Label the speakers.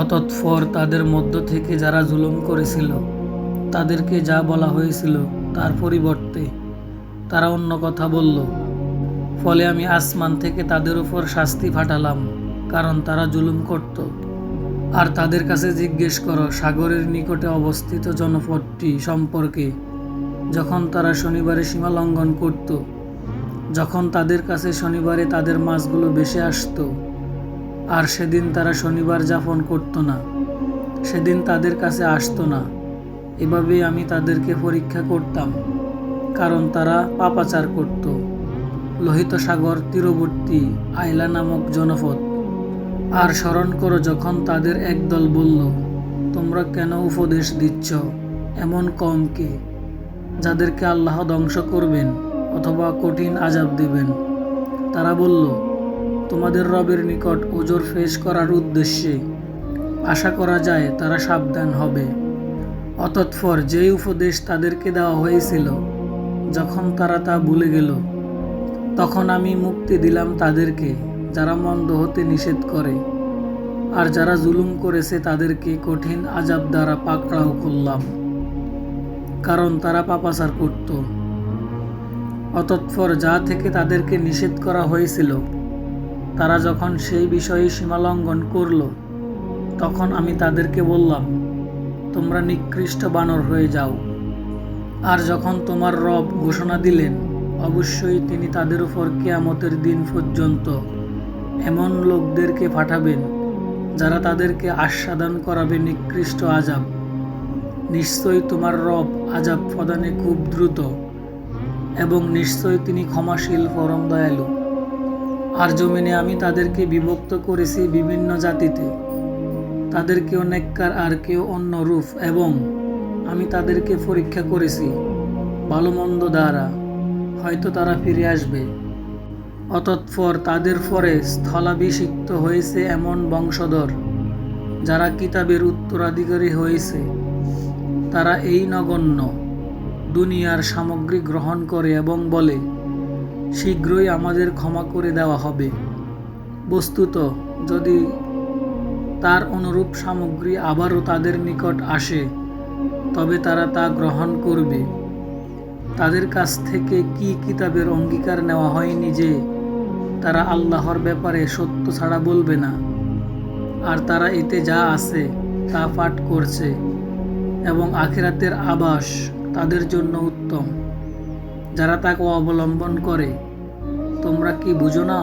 Speaker 1: অতৎপর তাদের মধ্য থেকে যারা জুলুম করেছিল, তাদেরকে যা বলা হয়েছিল তার পরিবর্তে তারা অন্য কথা বলল। ফলে আমি আসমান থেকে তাদের উপর শাস্তি ফাটালাম, কারণ তারা জুলুম করত। আর তাদের কাছে জিজ্ঞেস করো, সাগরের নিকটে অবস্থিত জনপদটি সম্পর্কে। যখন তারা শনিবারে সীমা লঙ্ঘন করত, যখন তাদের কাছে শনিবারে তাদের মাছগুলো বেশি আসতো আর সেদিন তারা শনিবার যাপন করতো না। সেদিন তাদের কাছে আসতো না। এভাবেই আমি তাদেরকে পরীক্ষা করতাম, কারণ তারা পাপাচার করত। লোহিত সাগর তীরবর্তী আইলা নামক জনপদ। আর স্মরণ করো, যখন তাদের একদল বলল, তোমরা কেন উপদেশ দিচ্ছ এমন কমকে, যাদেরকে আল্লাহ ধ্বংস করবেন অথবা কঠিন আজাব দিবেন? তারা বলল তোমাদের রবের নিকট ওজোর ফেস করার উদ্দেশ্যে। আশা করা যায় তারা সাবধান হবে। অতৎপর যেই উপদেশ তাদেরকে দেওয়া হয়েছিল, যখন তারা তা ভুলে গেল, তখন আমি মুক্তি দিলাম তাদেরকে, যারা মন্দ হতে নিষেধ করে, আর যারা জুলুম করেছে তাদেরকে কঠিন আজাব দ্বারা পাকড়াও করলাম, কারণ তারা পাপাচার করত। অতৎপর যা থেকে তাদেরকে নিষেধ করা হয়েছিল তারা যখন সেই বিষয়ে সীমালঙ্ঘন করল, তখন আমি তাদেরকে বললাম, তোমরা নিকৃষ্ট বানর হয়ে যাও। আর যখন তোমার রব ঘোষণা দিলেন, অবশ্যই তিনি তাদের উপর কেয়ামতের দিন পর্যন্ত এমন লোকদেরকে পাঠাবেন, যারা তাদেরকে আস্বাদন করাবে নিকৃষ্ট আজাব। নিশ্চয়ই তোমার রব আজাব প্রদানে খুব দ্রুত, এবং নিশ্চয়ই তিনি ক্ষমাশীল পরম দয়ালু। আর জমিনে আমি তাদেরকে বিভক্ত করেছি বিভিন্ন জাতিতে। তাদের কেউ নেককার আর কেউ অন্য রূপ, এবং আমি তাদেরকে পরীক্ষা করেছি। ভালো মন্দ দ্বারা হয়তো তারা ফিরে আসবে। অতৎপর তাদের পরে স্থলাভিষিক্ত হয়েছে এমন বংশধর, যারা কিতাবের উত্তরাধিকারী হয়েছে। তারা এই নগণ্য দুনিয়ার সামগ্রী গ্রহণ করে এবং বলে শীঘ্রই আমাদের ক্ষমা করে দেওয়া হবে। বস্তুত, যদি তার অনুরূপ সামগ্রী আবারও তাদের নিকট আসে, তবে তারা তা গ্রহণ করবে। তাদের কাছ থেকে কি কিতাবের অঙ্গীকার নেওয়া হয়নি যে তারা আল্লাহর ব্যাপারে সত্য ছাড়া বলবে না? আর তারা এতে যা আছে, তা পাঠ করছে এবং আখেরাতের আবাস তাদের জন্য উত্তম। যারা তাকে অবলম্বন করে তোমরা কি বুঝো না?